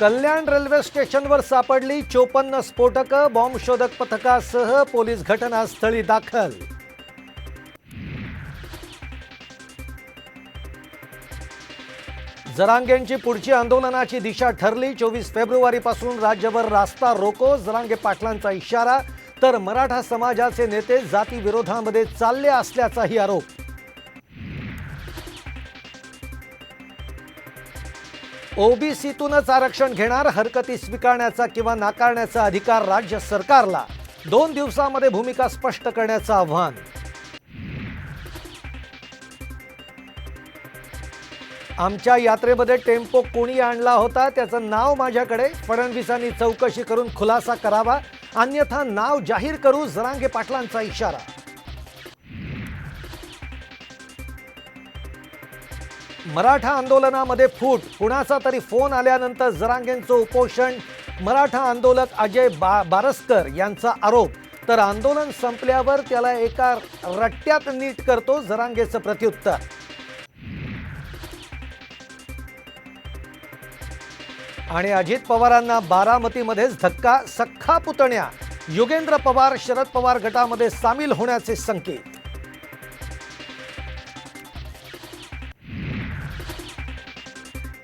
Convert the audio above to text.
कल्याण railway स्टेशनवर सापडली चोपन्न स्फोटकं बॉम्बशोधक पथकासह पोलीस घटनास्थळी दाखल. जरांगेंची पुढची आंदोलनाची दिशा ठरली. चोवीस फेब्रुवारीपासून राज्यभर रास्ता रोको जरांगे पाटलांचा इशारा. तर मराठा समाजाचे नेते जातीविरोधामध्ये चालले असल्याचाही आरोप. ओबीसीतूनच आरक्षण घेणार हरकती स्वीकारण्याचा किंवा नाकारण्याचा अधिकार राज्य सरकारला दोन दिवसामध्ये भूमिका स्पष्ट करण्याचं आव्हान. आमच्या यात्रेमध्ये टेम्पो कोणी आणला होता त्याचं नाव माझ्याकडे फडणवीसांनी चौकशी करून खुलासा करावा अन्यथा नाव जाहीर करू जरांगे पाटलांचा इशारा. मराठा आंदोलनामध्ये फूट. कुणाचा तरी फोन आल्यानंतर जरांगेंचं उपोषण. मराठा आंदोलक अजय बा बारसकर यांचा आरोप. तर आंदोलन संपल्यावर त्याला एका रट्ट्यात नीट करतो जरांगेचं प्रत्युत्तर. आणि अजित पवारांना बारामतीमध्येच धक्का सख्खा पुतण्या. युगेंद्र पवार शरद पवार गटामध्ये सामील होण्याचे संकेत.